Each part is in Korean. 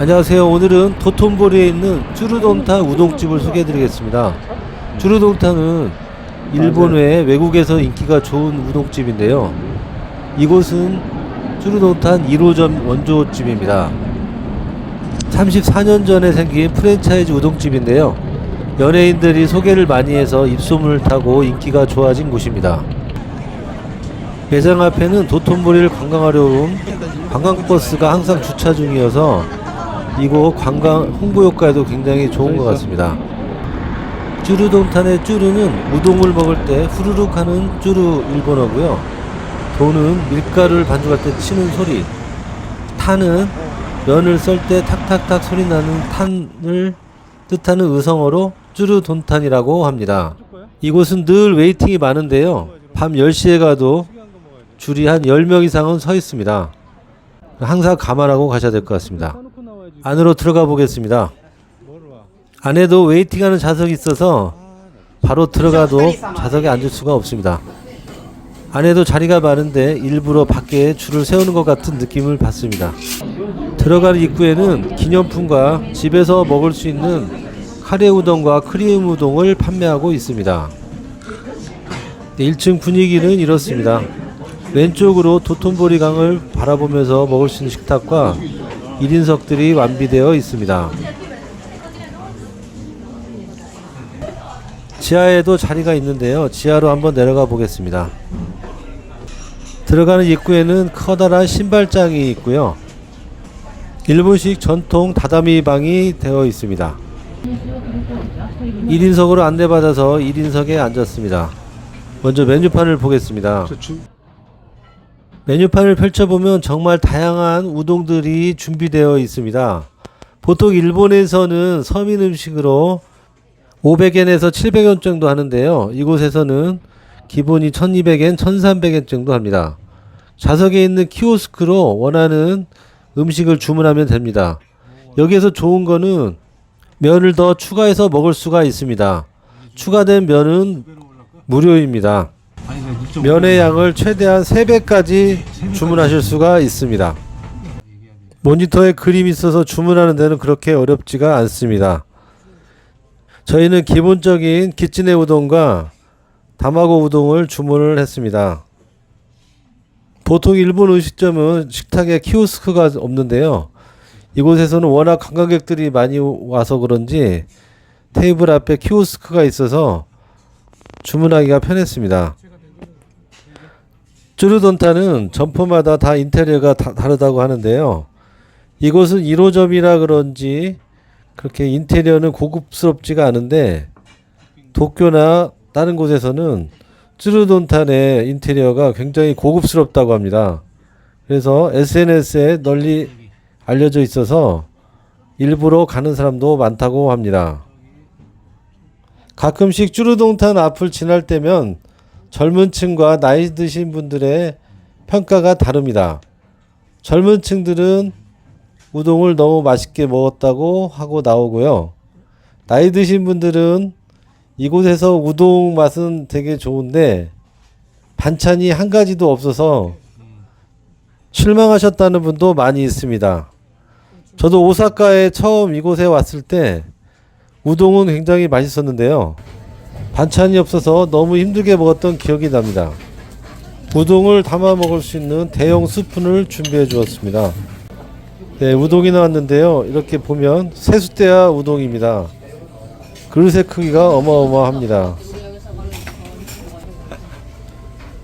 안녕하세요. 오늘은 도톤보리에 있는 쭈르돈타 우동집을 소개해드리겠습니다. 쭈르돈타는 일본 외 외국에서 인기가 좋은 우동집인데요. 이곳은 쭈르돈탄 1호점 원조집입니다. 34년 전에 생긴 프랜차이즈 우동집인데요. 연예인들이 소개를 많이 해서 입소문을 타고 인기가 좋아진 곳입니다. 매장 앞에는 도톤보리를 관광하려 온 관광버스가 항상 주차 중이어서 이곳 관광 홍보 효과에도 굉장히 좋은 것 같습니다. 쭈르동탄의 쭈르는 우동을 먹을 때 후루룩 하는 쭈르 일본어고요. 도는 밀가루를 반죽할 때 치는 소리. 탄은 면을 썰 때 탁탁탁 소리 나는 탄을 뜻하는 의성어로 쭈르돈탄이라고 합니다. 이곳은 늘 웨이팅이 많은데요. 밤 10시에 가도 줄이 한 10명 이상은 서 있습니다. 항상 감안하고 가셔야 될 것 같습니다. 안으로 들어가 보겠습니다. 안에도 웨이팅하는 좌석이 있어서 바로 들어가도 좌석에 앉을 수가 없습니다. 안에도 자리가 많은데 일부러 밖에 줄을 세우는 것 같은 느낌을 받습니다. 들어가는 입구에는 기념품과 집에서 먹을 수 있는 카레 우동과 크림 우동을 판매하고 있습니다. 1층 분위기는 이렇습니다. 왼쪽으로 도톤보리 강을 바라보면서 먹을 수 있는 식탁과 1인석들이 완비되어 있습니다. 지하에도 자리가 있는데요. 지하로 한번 내려가 보겠습니다. 들어가는 입구에는 커다란 신발장이 있고요. 일본식 전통 다다미 방이 되어 있습니다. 1인석으로 안내받아서 1인석에 앉았습니다. 먼저 메뉴판을 보겠습니다. 메뉴판을 펼쳐보면 정말 다양한 우동들이 준비되어 있습니다. 보통 일본에서는 서민 음식으로 500엔에서 700원 정도 하는데요. 이곳에서는 기본이 1200엔, 1300엔 정도 합니다. 좌석에 있는 키오스크로 원하는 음식을 주문하면 됩니다. 여기에서 좋은 거는 면을 더 추가해서 먹을 수가 있습니다. 추가된 면은 무료입니다. 면의 양을 최대한 3배까지 주문하실 수가 있습니다. 모니터에 그림이 있어서 주문하는 데는 그렇게 어렵지가 않습니다. 저희는 기본적인 기찌네 우동과 다마고 우동을 주문을 했습니다. 보통 일본 음식점은 식탁에 키오스크가 없는데요. 이곳에서는 워낙 관광객들이 많이 와서 그런지 테이블 앞에 키오스크가 있어서 주문하기가 편했습니다. 쭈르돈타는 점포마다 다 인테리어가 다 다르다고 하는데요. 이곳은 1호점이라 그런지 그렇게 인테리어는 고급스럽지가 않은데 도쿄나 다른 곳에서는 쭈르돈탄의 인테리어가 굉장히 고급스럽다고 합니다. 그래서 SNS에 널리 알려져 있어서 일부러 가는 사람도 많다고 합니다. 가끔씩 쭈르동탄 앞을 지날 때면 젊은 층과 나이 드신 분들의 평가가 다릅니다. 젊은 층들은 우동을 너무 맛있게 먹었다고 하고 나오고요. 나이 드신 분들은 이곳에서 우동 맛은 되게 좋은데 반찬이 한 가지도 없어서 실망하셨다는 분도 많이 있습니다. 저도 오사카에 처음 이곳에 왔을 때 우동은 굉장히 맛있었는데요. 반찬이 없어서 너무 힘들게 먹었던 기억이 납니다. 우동을 담아 먹을 수 있는 대형 스푼을 준비해 주었습니다. 네, 우동이 나왔는데요. 이렇게 보면 세숫대야 우동입니다. 그릇의 크기가 어마어마합니다.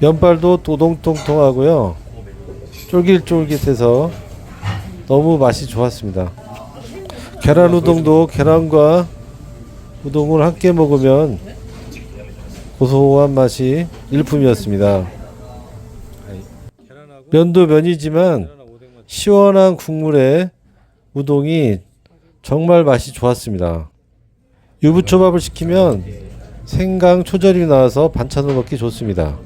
면발도 도동통통하고요. 쫄깃쫄깃해서 너무 맛이 좋았습니다. 계란 우동도 계란과 우동을 함께 먹으면 고소한 맛이 일품이었습니다. 면도 면이지만 시원한 국물에 우동이 정말 맛이 좋았습니다. 유부초밥을 시키면 생강 초절이 나와서 반찬으로 먹기 좋습니다.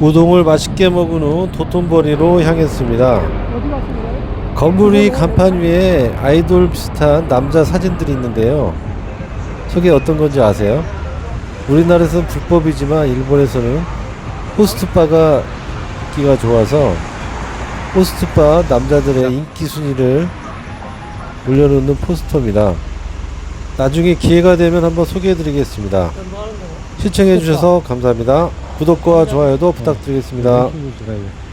우동을 맛있게 먹은 후 도톤보리로 향했습니다. 건물 위 간판 위에 아이돌 비슷한 남자 사진들이 있는데요. 저게 어떤 건지 아세요? 우리나라에서는 불법이지만 일본에서는 호스트바가 인기가 좋아서 호스트바 남자들의 인기 순위를 올려놓는 포스터입니다. 나중에 기회가 되면 한번 소개해드리겠습니다. 시청해주셔서 감사합니다. 구독과 좋아요도 부탁드리겠습니다. 드라이브.